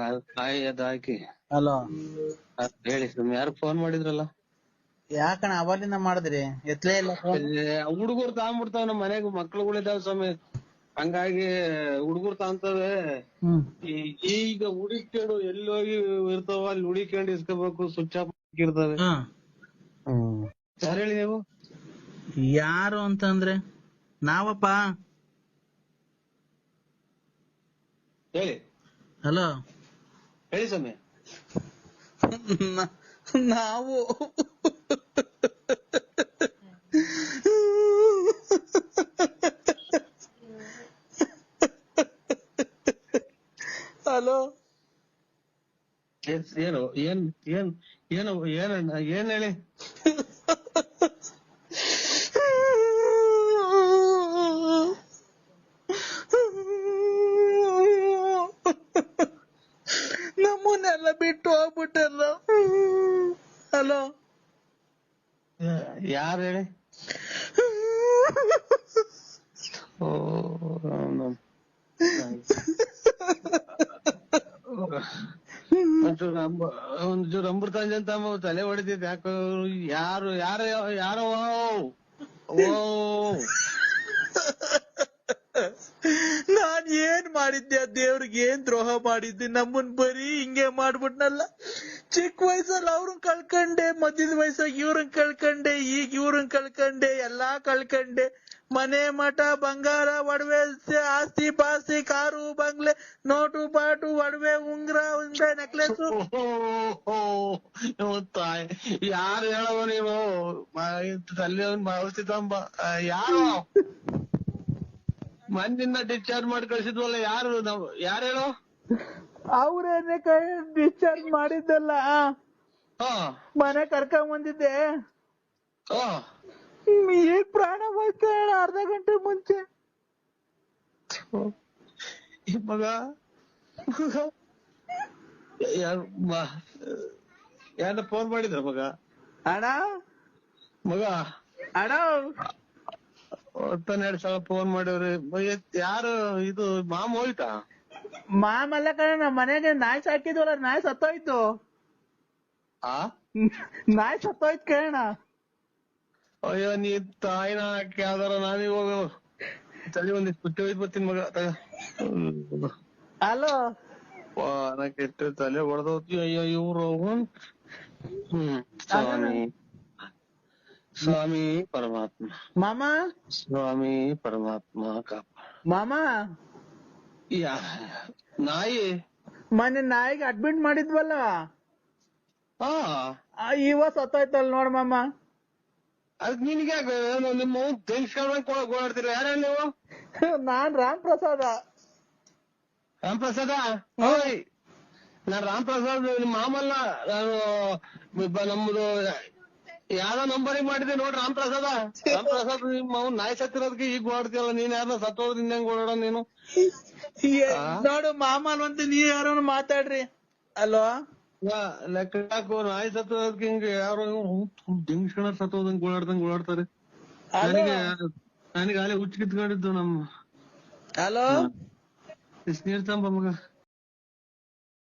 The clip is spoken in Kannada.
ಆಯ್ ಅದ್ ಹಾಕಿ. ಹಲೋ. ಅದ್ ಹೇಳಿ ಸುಮ್ ಯಾರು ಫೋನ್ ಮಾಡಿದ್ರಲ್ಲ? ಯಾಕಣ ಅವಲಿಂದ ಮಾಡಿದ್ರಿ? ಎತ್ಲೇ ಇಲ್ಲ phone? ಹುಡುಗರು ತಗೊಂಡ್ಬಿಡ್ತಾವ ನಮ್ಮ ಮನೆಗ್ ಮಕ್ಳುಗಳಿದಾವ ಸ್ವಾಮಿ. ಹಂಗಾಗಿ ಹುಡುಗರು ತಾಂತವೆ ಹ್ಮ್. ಈ- ಈಗ ಹುಡಿಕೊಂಡು ಎಲ್ಲಿ ಹೋಗಿ ಇರ್ತಾವ ಅಲ್ಲಿ ಹುಡಿಕೊಂಡು ಇಸ್ಕೋಬೇಕು ಸ್ವಿಚ್ ಆಫ್ ಇರ್ತವೆ. ಹ್ಮ್. ಯಾರು ಹೇಳಿ ನೀವು? ಯಾರು ಅಂತಂದ್ರೆ ನಾವಪ್ಪ. ಹೇಳಿ. ಹಲೋ. ಹೇಳಿ ಸ್ವಾಮಿ ನಾವು ಹಲೋ ಏನ್ ಏನು ಏನ್ ಏನ್ ಏನು ಏನ್ ಏನ್ ಹೇಳಿ ನಮ್ಮನ್ನೆಲ್ಲ ಬಿಟ್ಟು ಹೋಗ್ಬಿಟ್ಟಲ್ಲ. ಹಲೋ ಯಾರು ಹೇಳಿ? ಓ ಒಂಚೂರು ಅಂಬ- ಒಂಚೂರು ಅಮೃತಾಂಜನ್ ಅಂತ ತಲೆ ಹೊಡಿತೈತೆ ಯಾಕೋ, ಯಾರು ಯಾರು, ಯಾರೋ, ಓ ನಾನ್ ಏನ್ ಮಾಡಿದ್ದೆ, ದೇವ್ರಿಗೆ ಏನ್ ದ್ರೋಹ ಮಾಡಿದ್ದೆ? ನಮ್ಮನ್ ಬರೀ ಹಿಂಗೆ ಮಾಡ್ಬಿಟ್ನಲ್ಲ. ಚಿಕ್ಕ ವಯಸ್ಸಲ್ಲಿ ಅವ್ರನ್ ಕಳ್ಕಂಡೆ ಮಧ್ಯದ ವಯಸ್ಸಾಗ ಇವ್ರನ್ ಕಳ್ಕಂಡೆ, ಈಗ ಇವ್ರನ್ ಕಳ್ಕಂಡೆ, ಎಲ್ಲಾ ಕಳ್ಕಂಡೆ. ಮನೆ ಮಠ, ಬಂಗಾರ, ಒಡವೆ ಆಸ್ತಿ, ಪಾಸ್ತಿ, ಕಾರು, ಬಂಗ್ಲೆ, ನೋಟು, ಪಾಟು, ಒಡವೆ, ಉಂಗ್ರ ಉಂಗ್ರ, ನೆಕ್ಲೆಸ್. ಯಾರು ಹೇಳವ ನೀವು? ತಲೆ ಔಷಧಿತಂಬ ಯಾರು? ಮಣ್ಣಿಂದ ಡಿಸ್ಚಾರ್ಜ್ ಮಾಡಿ ಕಳ್ಸಿದ್ವಲ್ಲ ಯಾರು ನಾವು ಯಾರು ಹೇಳು? ಅವ್ರೇನೆ ಕೈ ಡಿಸ್ಚಾರ್ಜ್ ಮಾಡಿದ್ದಲ್ಲ. ಹಾ. ಮನೆ ಕರ್ಕೊಂಡ್ ಬಂದಿದ್ದೆ. ಹಾ. ಈಗ ಪ್ರಾಣ ಹೋಯ್ತು ಅರ್ಧ ಗಂಟೆ ಮುಂಚೆ. ಈ ಮಗ. ಯಾರು ಯಾರ ಫೋನ್ ಮಾಡಿದ್ರ ಮಗ? ಅಣ್ಣ? ಮಗ? ಅಣ್ಣ? ಹತ್ತನ್ನೆರಡು ಸಲ ಫೋನ್ ಮಾಡಿವ್ರಿ ಯಾರು ಇದು ಮಾಮ ಹೋಯ್ತಾ? ಮಾಮಲ್ಲ ಕಣ ನಮ್ಮ ಮನೆಗೆ ನಾಯಿ ಸಾಕಿದ್ವಲ್ಲ ನಾಯಿ ಸತ್ತೋಯ್ತು. ಆ? ನಾಯಿ ಸತ್ತೋಯ್ತು ಕೇಳಣ ಅಯ್ಯೋ ನೀ ತಾಯಿನ ಹಾಕಿ ಯಾವ್ದಾರ ನಾನು ಇವಾಗ ತಲೆ ಒಂದಿಷ್ಟು ಪುಟ್ಟಿ ಒಯ್ದು ಬರ್ತೀನಿ ಮಗ ಹಲೋ ಪಾನ ಕೆಟ್ಟ ತಲೆ ಹೊಡೆದೋತಿ ಅಯ್ಯೋ ಇವ್ರು. ಹ್ಮ್ ಸ್ವಾಮಿ ಪರಮಾತ್ಮ. ಮಾಮ? ಸ್ವಾಮಿ ಪರಮಾತ್ಮ ಕಾಪ ಮಾಮ? ಯಾ ನಾಯಿ? ಮೊನ್ನೆ ನಾಯಿಗೆ ಅಡ್ಮಿಟ್ ಮಾಡಿದ್ವಲ್ಲ? ಹಾ. ಆ, ಇವ ಸತ್ತೋಯ್ತಲ್ ನೋಡ್ ಮಾಮ. ಅದ್ ನಿನ್ಗೆ ನಿಮ್ಮ ತೆಗಿಸ್ಕೊಂಡ್ ಓಡಾಡ್ತೀರ ಯಾರ ನೀವು? ನಾನ್ ರಾಮ್ ಪ್ರಸಾದ ರಾಮ್ ಪ್ರಸಾದ ನಾನ್ ರಾಮ್ ಪ್ರಸಾದ್ ನಿಮ್ ಮಾಮಲ್ಲ ನಾನು ನಮ್ದು ಯಾವ್ದೋ ನಂಬರಿಗೆ ಮಾಡಿದೆ ನೋಡ್ರಿ ರಾಮ್ ಪ್ರಸಾದ ರಾಮ್ ಪ್ರಸಾದ್ ನಿಮ್ಮ ಅವ್ನ್ ನಾಯಿ ಸತ್ತಿರೋದಕ್ಕೆ ಈಗ ಓಡಾಡ್ತಿಯಲ್ಲ ನೀನ್ ಯಾರನ್ನ ಸತ್ತೋದ್ ಹೆಂಗ್ ಓಡಾಡೋ ನೀನು? ನೋಡು ಮಾಮ ಅಂತ ನೀ ಯಾರೋ ಮಾತಾಡ್ರಿ. ಅಲೋ? ಯಾ, ಲೆಕ್ಕ ಹಾಕು ನಾಯಿ ಸತ್ತೋದಕ್ಕೆ ಹಿಂಗೆ ಯಾರೋ ಡಿಂಗ್ಸ್ಕಣ ಸತ್ತೋದಂಗ್ ಓಡಾಡ್ದಂಗ್ ಓಡಾಡ್ತಾರೆ. ನನಗೆ ನನಗೆ ಅಲ್ಲೇ ಹುಚ್ಚ ಕಿತ್ಕೊಂಡಿದ್ದು ನಮ್ಮ ಹಲೋ ನೀರ್ ತಂಬ ಮಗ?